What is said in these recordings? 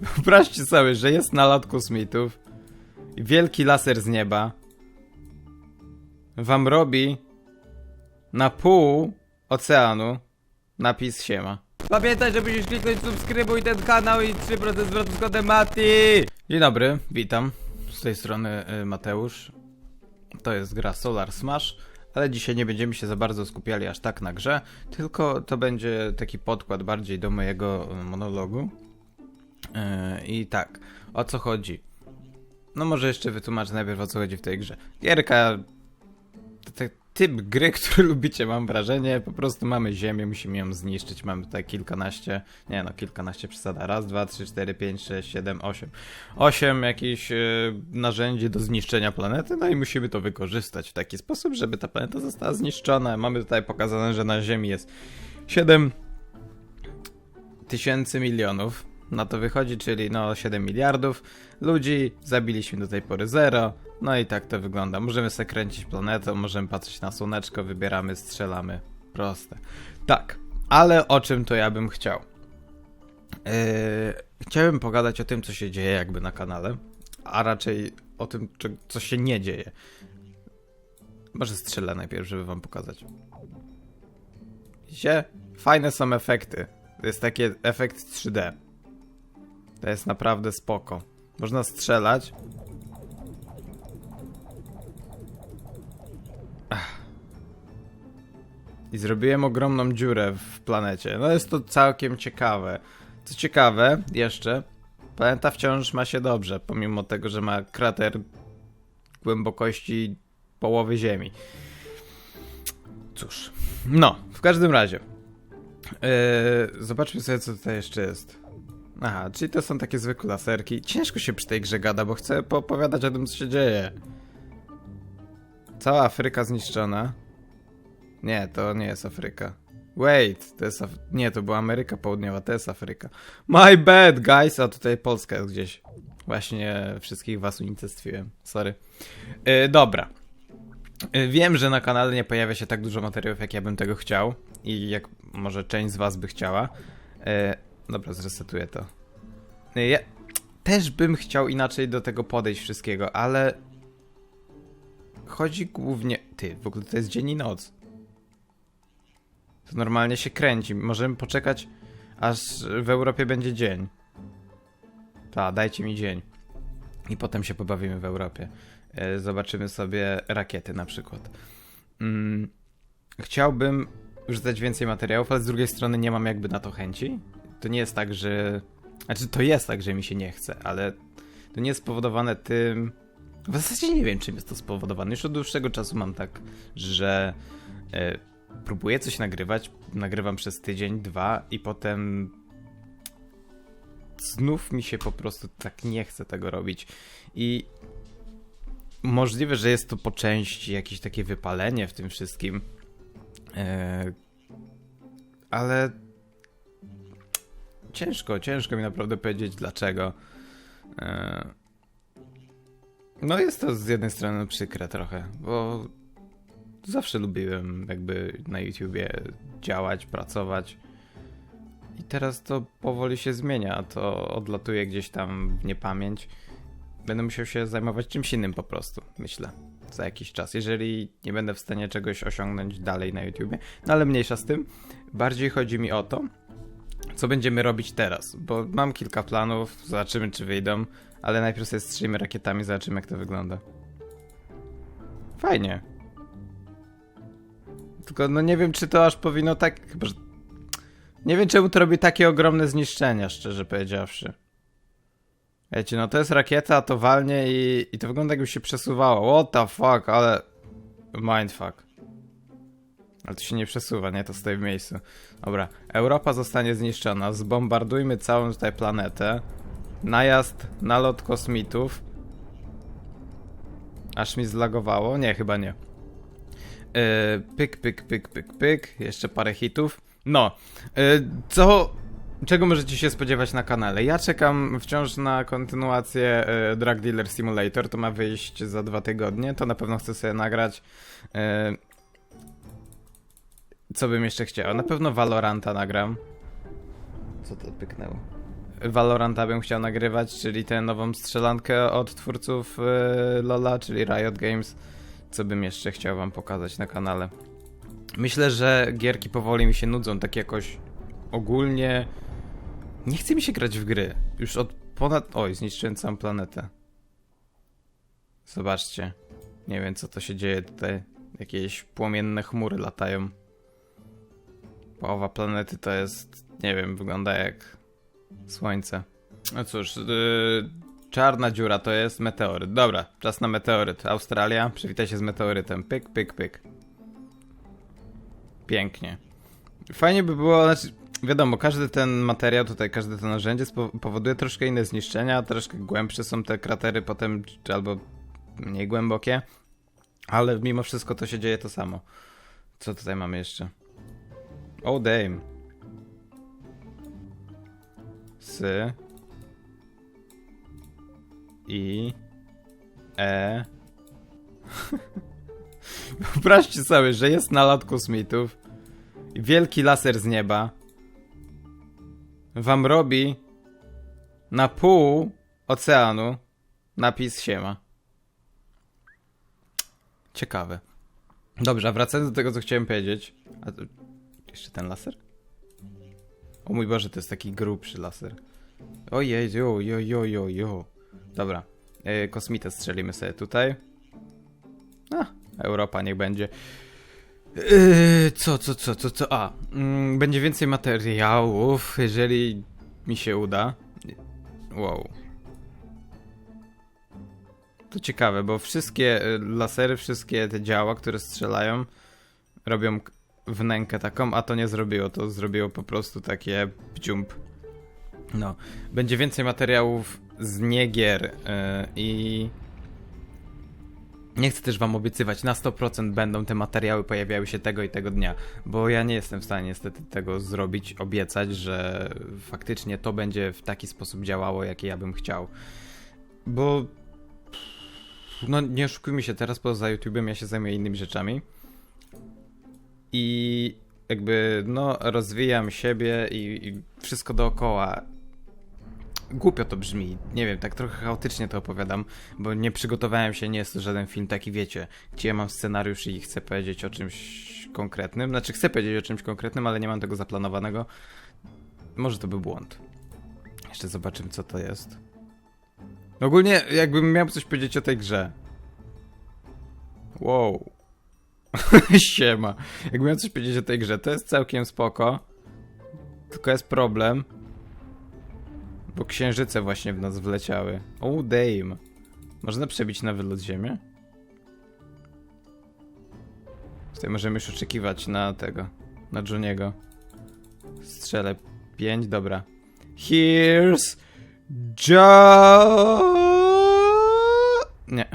Wyobraźcie sobie, że jest nalot kosmitów i wielki laser z nieba wam robi na pół oceanu napis siema. Pamiętaj, że musisz kliknąć subskrybuj ten kanał i 3% zwrotu z kodem Mati! Dzień dobry, witam. Z tej strony y, Mateusz. To jest gra Solar Smash, ale dzisiaj nie będziemy się za bardzo skupiali aż tak na grze, tylko to będzie taki podkład bardziej do mojego y, monologu. Yy, I tak, o co chodzi? No może jeszcze wytłumaczę najpierw o co chodzi w tej grze. Gierka, typ gry, który lubicie mam wrażenie, po prostu mamy ziemię, musimy ją zniszczyć, mamy tutaj kilkanaście, nie no kilkanaście przesada, raz, dwa, trzy, cztery, pięć, sześć, siedem, osiem. Osiem jakichś yy, narzędzi do zniszczenia planety, no i musimy to wykorzystać w taki sposób, żeby ta planeta została zniszczona. Mamy tutaj pokazane, że na Ziemi jest 7 tysięcy milionów. Na to wychodzi, czyli no 7 miliardów ludzi, zabiliśmy do tej pory zero. No i tak to wygląda. Możemy sobie kręcić planetą, możemy patrzeć na słoneczko, wybieramy, strzelamy. Proste. Tak, ale o czym to ja bym chciał? Yy, chciałem pogadać o tym, co się dzieje jakby na kanale, a raczej o tym, co się nie dzieje. Może strzelę najpierw, żeby wam pokazać. Widzicie? Fajne są efekty. To jest taki efekt 3D. To jest naprawdę spoko. Można strzelać. Ach. I zrobiłem ogromną dziurę w planecie. No jest to całkiem ciekawe. Co ciekawe, jeszcze, planeta wciąż ma się dobrze, pomimo tego, że ma krater głębokości połowy Ziemi. Cóż, no, w każdym razie. Yy, zobaczmy sobie, co tutaj jeszcze jest. Aha, czyli to są takie zwykłe laserki. Ciężko się przy tej grze gada, bo chcę poopowiadać o tym, co się dzieje. Cała Afryka zniszczona. Nie, to nie jest Afryka. Wait, to jest Af Nie, to była Ameryka Południowa, to jest Afryka. My bad, guys! A tutaj Polska jest gdzieś. Właśnie wszystkich was unicestwiłem. Sorry. Yy, dobra. Yy, Wiem, że na kanale nie pojawia się tak dużo materiałów, jak ja bym tego chciał. I jak może część z was by chciała. Yy, Dobra, zresetuję to. Ja też bym chciał inaczej do tego podejść wszystkiego, ale chodzi głównie... Ty, w ogóle to jest dzień i noc. To normalnie się kręci. Możemy poczekać, aż w Europie będzie dzień. Ta, dajcie mi dzień. I potem się pobawimy w Europie. E, Zobaczymy sobie rakiety na przykład. Mm, chciałbym rzucać więcej materiałów, ale z drugiej strony nie mam jakby na to chęci. To nie jest tak, że. Znaczy, to jest tak, że mi się nie chce, ale to nie jest spowodowane tym. W zasadzie nie wiem, czym jest to spowodowane. Już od dłuższego czasu mam tak, że e, próbuję coś nagrywać, nagrywam przez tydzień, dwa i potem znów mi się po prostu tak nie chce tego robić. I możliwe, że jest to po części jakieś takie wypalenie w tym wszystkim. E, ale ciężko, ciężko mi naprawdę powiedzieć dlaczego. E, No jest to z jednej strony przykre trochę, bo zawsze lubiłem jakby na YouTubie działać, pracować. I teraz to powoli się zmienia, to odlatuje gdzieś tam w niepamięć. Będę musiał się zajmować czymś innym po prostu, myślę, za jakiś czas, jeżeli nie będę w stanie czegoś osiągnąć dalej na YouTubie. No ale mniejsza z tym, bardziej chodzi mi o to, co będziemy robić teraz, bo mam kilka planów, zobaczymy czy wyjdą, ale najpierw sobie strzelimy rakietami, zobaczymy jak to wygląda. Fajnie. Tylko no nie wiem czy to aż powinno tak. Nie wiem czemu to robi takie ogromne zniszczenia, szczerze powiedziawszy. Wiecie, no to jest rakieta, to walnie i, i to wygląda jakby się przesuwało. What the fuck, ale... Mindfuck. Ale to się nie przesuwa, nie? To stoi w miejscu. Dobra, Europa zostanie zniszczona. Zbombardujmy całą tutaj planetę. Najazd, nalot kosmitów. Aż mi zlagowało? Nie, chyba nie. Yy, pyk, pyk, pyk, pyk, pyk. Jeszcze parę hitów. No, yy, co... Czego możecie się spodziewać na kanale? Ja czekam wciąż na kontynuację yy, Drug Dealer Simulator. To ma wyjść za dwa tygodnie. To na pewno chcę sobie nagrać. Yy, co bym jeszcze chciał? Na pewno Valoranta nagram. Co to pyknęło? Valoranta bym chciał nagrywać, czyli tę nową strzelankę od twórców e, Lola, czyli Riot Games. Co bym jeszcze chciał wam pokazać na kanale. Myślę, że gierki powoli mi się nudzą, tak jakoś ogólnie. Nie chce mi się grać w gry. Już od ponad. Oj, zniszczyłem całą planetę. Zobaczcie. Nie wiem, co to się dzieje tutaj. Jakieś płomienne chmury latają. Połowa planety to jest. Nie wiem, wygląda jak słońce. No cóż, yy, czarna dziura to jest meteoryt. Dobra, czas na meteoryt. Australia, przywitaj się z meteorytem. Pyk, pyk, pyk. Pięknie. Fajnie by było, znaczy, wiadomo, każdy ten materiał tutaj, każde to narzędzie powoduje troszkę inne zniszczenia, troszkę głębsze są te kratery potem, czy albo mniej głębokie, ale mimo wszystko to się dzieje to samo. Co tutaj mamy jeszcze? Oh damn. Sy. I. E. Wyobraźcie sobie, że jest nalot kosmitów wielki laser z nieba wam robi na pół oceanu napis siema. Ciekawe. Dobrze, a wracając do tego, co chciałem powiedzieć. Jeszcze ten laser? O mój Boże, to jest taki grubszy laser. Ojej, jo, jo, jo, jo, jo. Dobra. E, kosmitę strzelimy sobie tutaj. A, Europa niech będzie. Yy, co, co, co, co, co? A, mm, będzie więcej materiałów, jeżeli mi się uda. Wow. To ciekawe, bo wszystkie y, lasery, wszystkie te działa, które strzelają, robią wnękę taką, a to nie zrobiło. To zrobiło po prostu takie pciump. No. Będzie więcej materiałów z niegier yy, i nie chcę też wam obiecywać, na 100% będą te materiały pojawiały się tego i tego dnia, bo ja nie jestem w stanie niestety tego zrobić, obiecać, że faktycznie to będzie w taki sposób działało, jaki ja bym chciał. Bo no nie oszukujmy się, teraz poza YouTube'em ja się zajmuję innymi rzeczami i jakby no rozwijam siebie i, i wszystko dookoła głupio to brzmi. Nie wiem, tak trochę chaotycznie to opowiadam, bo nie przygotowałem się, nie jest to żaden film taki, wiecie, gdzie ja mam scenariusz i chcę powiedzieć o czymś konkretnym. Znaczy, chcę powiedzieć o czymś konkretnym, ale nie mam tego zaplanowanego. Może to był błąd. Jeszcze zobaczymy, co to jest. Ogólnie, jakbym miał coś powiedzieć o tej grze. Wow. Siema. Jakbym miał coś powiedzieć o tej grze, to jest całkiem spoko. Tylko jest problem. Bo księżyce właśnie w nas wleciały. Oh damn. Można przebić na wylot ziemię? Tutaj możemy już oczekiwać na tego. Na Juniego. Strzelę 5, dobra. Here's Joe. Nie.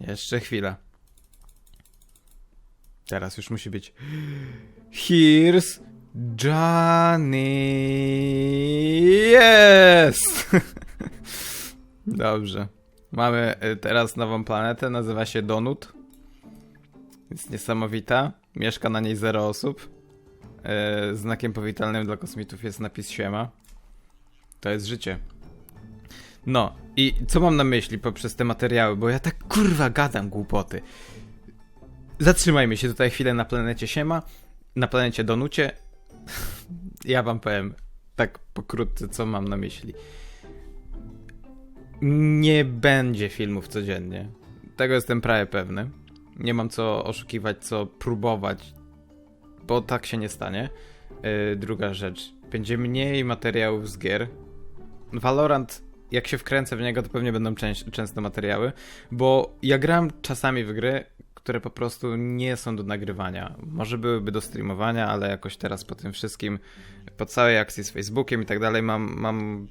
Jeszcze chwila. Teraz już musi być. Here's Johnny. Jest! Dobrze. Mamy y, teraz nową planetę, nazywa się Donut. Jest niesamowita. Mieszka na niej zero osób. Y, Znakiem powitalnym dla kosmitów jest napis Siema. To jest życie. No, i co mam na myśli poprzez te materiały, bo ja tak kurwa gadam głupoty. Zatrzymajmy się tutaj chwilę na planecie Siema, na planecie Donucie. Ja wam powiem tak pokrótce, co mam na myśli. Nie będzie filmów codziennie. Tego jestem prawie pewny. Nie mam co oszukiwać, co próbować, bo tak się nie stanie. Yy, druga rzecz. Będzie mniej materiałów z gier. Valorant, jak się wkręcę w niego, to pewnie będą częś- często materiały, bo ja gram czasami w gry, które po prostu nie są do nagrywania. Może byłyby do streamowania, ale jakoś teraz po tym wszystkim, po całej akcji z Facebookiem i tak dalej, mam, mam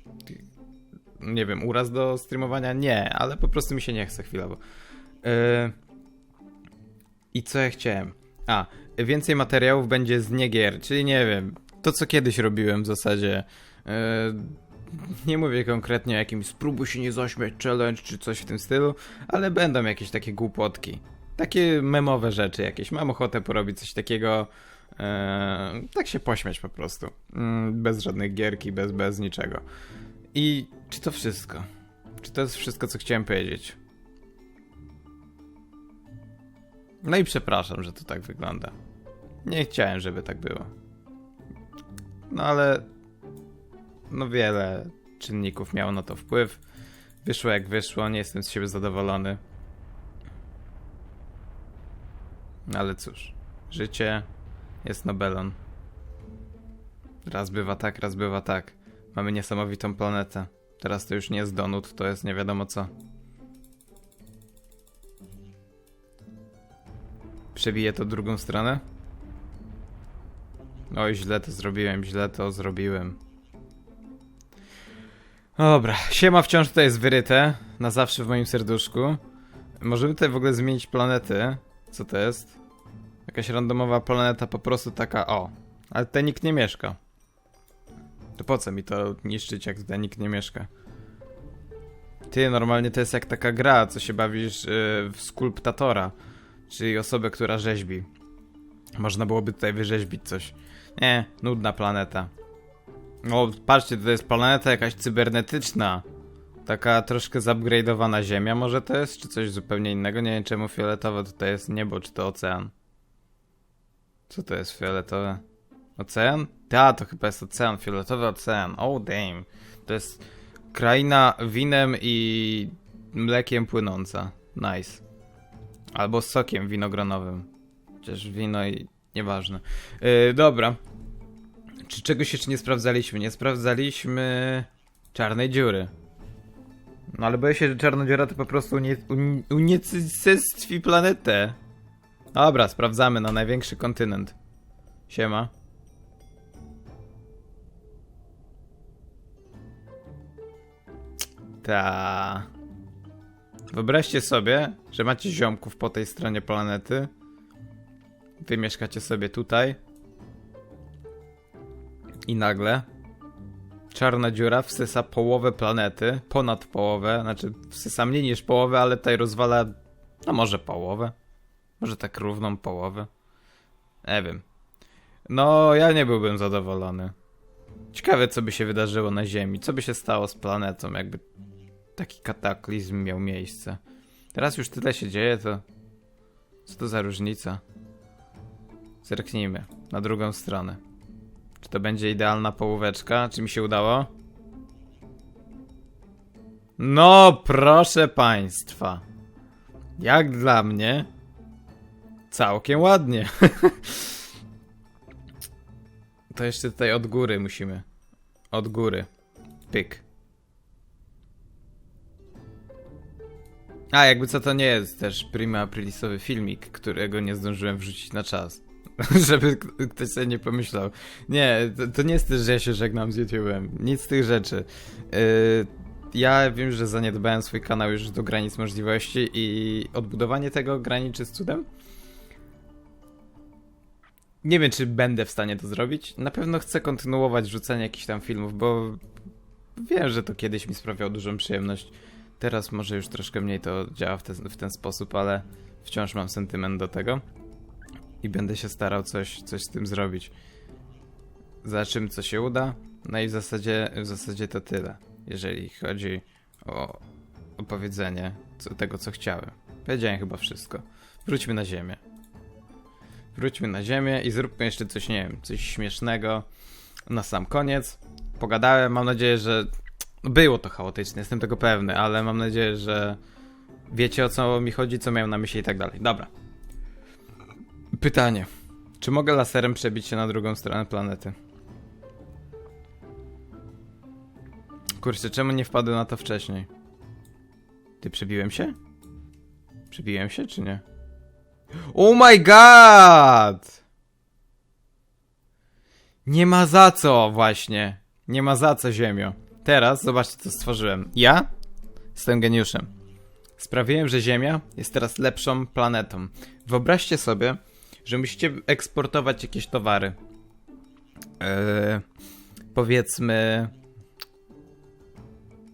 nie wiem, uraz do streamowania? Nie, ale po prostu mi się nie chce chwilowo. Yy... I co ja chciałem? A, więcej materiałów będzie z niegier, czyli nie wiem, to co kiedyś robiłem w zasadzie. Yy... Nie mówię konkretnie o jakimś spróbuj się nie zaśmiać challenge czy coś w tym stylu, ale będą jakieś takie głupotki. Takie memowe rzeczy jakieś. Mam ochotę porobić coś takiego. Eee, tak się pośmiać po prostu. Mm, bez żadnych gierki, bez, bez niczego. I czy to wszystko? Czy to jest wszystko, co chciałem powiedzieć? No i przepraszam, że to tak wygląda. Nie chciałem, żeby tak było. No ale. No wiele czynników miało na to wpływ. Wyszło jak wyszło, nie jestem z siebie zadowolony. Ale cóż, życie jest Nobelon. Raz bywa tak, raz bywa tak. Mamy niesamowitą planetę. Teraz to już nie jest donut, to jest nie wiadomo co. Przebiję to drugą stronę? Oj, źle to zrobiłem, źle to zrobiłem. Dobra, siema wciąż tutaj jest wyryte. Na zawsze w moim serduszku. Możemy tutaj w ogóle zmienić planety. Co to jest? Jakaś randomowa planeta, po prostu taka, o. Ale tutaj nikt nie mieszka. To po co mi to niszczyć, jak tutaj nikt nie mieszka? Ty, normalnie to jest jak taka gra, co się bawisz yy, w skulptatora. Czyli osobę, która rzeźbi. Można byłoby tutaj wyrzeźbić coś. Nie, nudna planeta. O, patrzcie, to jest planeta jakaś cybernetyczna. Taka troszkę zupgrade'owana ziemia może to jest, czy coś zupełnie innego? Nie wiem czemu fioletowe tutaj jest niebo, czy to ocean. Co to jest fioletowe? Ocean? Ta, to chyba jest ocean, fioletowy ocean. Oh damn. To jest kraina winem i mlekiem płynąca. Nice. Albo sokiem winogronowym. Chociaż wino i nieważne. Yy, dobra. Czy czegoś jeszcze nie sprawdzaliśmy? Nie sprawdzaliśmy czarnej dziury. No ale boję się, że czarna dziura to po prostu unie, un, unicestwi planetę. Dobra, sprawdzamy na największy kontynent. Siema. Ta. Wyobraźcie sobie, że macie ziomków po tej stronie planety. Wy mieszkacie sobie tutaj. I nagle czarna dziura wsysa połowę planety, ponad połowę, znaczy wsysa mniej niż połowę, ale tutaj rozwala, no może połowę, może tak równą połowę. Nie wiem. No, ja nie byłbym zadowolony. Ciekawe, co by się wydarzyło na Ziemi, co by się stało z planetą, jakby taki kataklizm miał miejsce. Teraz już tyle się dzieje, to co to za różnica? Zerknijmy na drugą stronę. Czy to będzie idealna połóweczka? Czy mi się udało? No, proszę państwa. Jak dla mnie, całkiem ładnie. to jeszcze tutaj od góry musimy. Od góry. Pyk. A, jakby co to nie jest też prima aprilisowy filmik, którego nie zdążyłem wrzucić na czas. Żeby ktoś sobie nie pomyślał. Nie, to, to nie jest też, że ja się żegnam z YouTube'em. Nic z tych rzeczy. Yy, ja wiem, że zaniedbałem swój kanał już do granic możliwości i odbudowanie tego graniczy z cudem. Nie wiem, czy będę w stanie to zrobić. Na pewno chcę kontynuować rzucanie jakichś tam filmów, bo wiem, że to kiedyś mi sprawiało dużą przyjemność. Teraz może już troszkę mniej to działa w ten, w ten sposób, ale wciąż mam sentyment do tego i będę się starał coś, coś z tym zrobić. Zobaczymy, co się uda. No i w zasadzie, w zasadzie to tyle, jeżeli chodzi o opowiedzenie co, tego, co chciałem. Powiedziałem chyba wszystko. Wróćmy na ziemię. Wróćmy na ziemię i zróbmy jeszcze coś, nie wiem, coś śmiesznego na sam koniec. Pogadałem, mam nadzieję, że było to chaotyczne, jestem tego pewny, ale mam nadzieję, że wiecie o co mi chodzi, co miałem na myśli i tak dalej. Dobra. Pytanie. Czy mogę laserem przebić się na drugą stronę planety? Kurczę, czemu nie wpadłem na to wcześniej? Ty przebiłem się? Przebiłem się, czy nie? Oh my god! Nie ma za co, właśnie. Nie ma za co, Ziemio. Teraz zobaczcie, co stworzyłem. Ja jestem geniuszem. Sprawiłem, że Ziemia jest teraz lepszą planetą. Wyobraźcie sobie, że musicie eksportować jakieś towary. Eee, powiedzmy.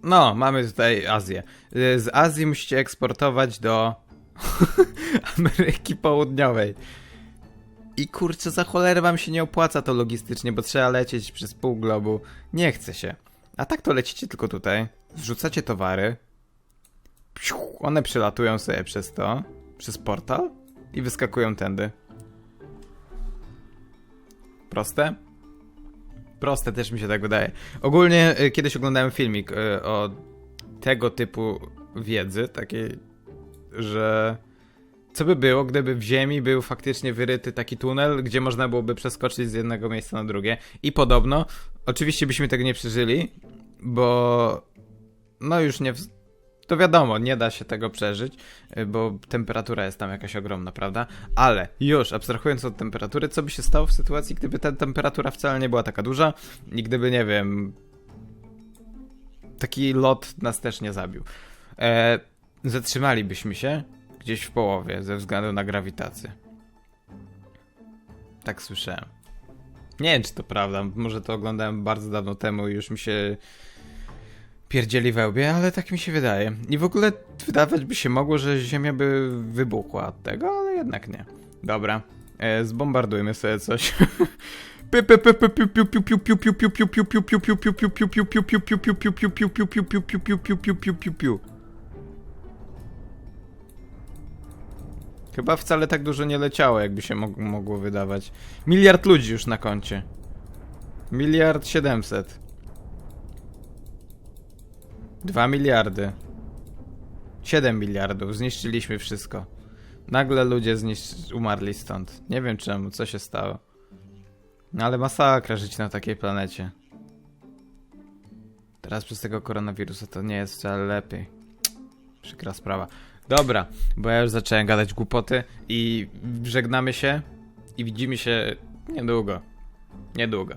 No, mamy tutaj Azję. Eee, Z Azji musicie eksportować do Ameryki Południowej. I kurczę, za cholerę wam się nie opłaca to logistycznie, bo trzeba lecieć przez pół globu. Nie chce się. A tak to lecicie tylko tutaj, zrzucacie towary, one przylatują sobie przez to, przez portal i wyskakują tędy. Proste? Proste też mi się tak wydaje. Ogólnie y, kiedyś oglądałem filmik y, o tego typu wiedzy, takiej, że co by było, gdyby w ziemi był faktycznie wyryty taki tunel, gdzie można byłoby przeskoczyć z jednego miejsca na drugie. I podobno, oczywiście byśmy tego nie przeżyli, bo no już nie. W... To wiadomo, nie da się tego przeżyć, y, bo temperatura jest tam jakaś ogromna, prawda? Ale już abstrahując od temperatury, co by się stało w sytuacji, gdyby ta temperatura wcale nie była taka duża i gdyby, nie wiem, taki lot nas też nie zabił. E, zatrzymalibyśmy się gdzieś w połowie ze względu na grawitację. Tak słyszałem. Nie wiem, czy to prawda. Może to oglądałem bardzo dawno temu i już mi się pierdzieli we łbie, ale tak mi się wydaje. I w ogóle wydawać by się mogło, że Ziemia by wybuchła od tego, ale jednak nie. Dobra, e, zbombardujmy sobie coś. Chyba wcale tak dużo nie leciało, jakby się mog- mogło wydawać. Miliard ludzi już na koncie. Miliard siedemset. Dwa miliardy. Siedem miliardów. Zniszczyliśmy wszystko. Nagle ludzie umarli stąd. Nie wiem czemu, co się stało. No ale masakra żyć na takiej planecie. Teraz przez tego koronawirusa to nie jest wcale lepiej. Przykra sprawa. Dobra, bo ja już zacząłem gadać głupoty i żegnamy się i widzimy się niedługo. Niedługo.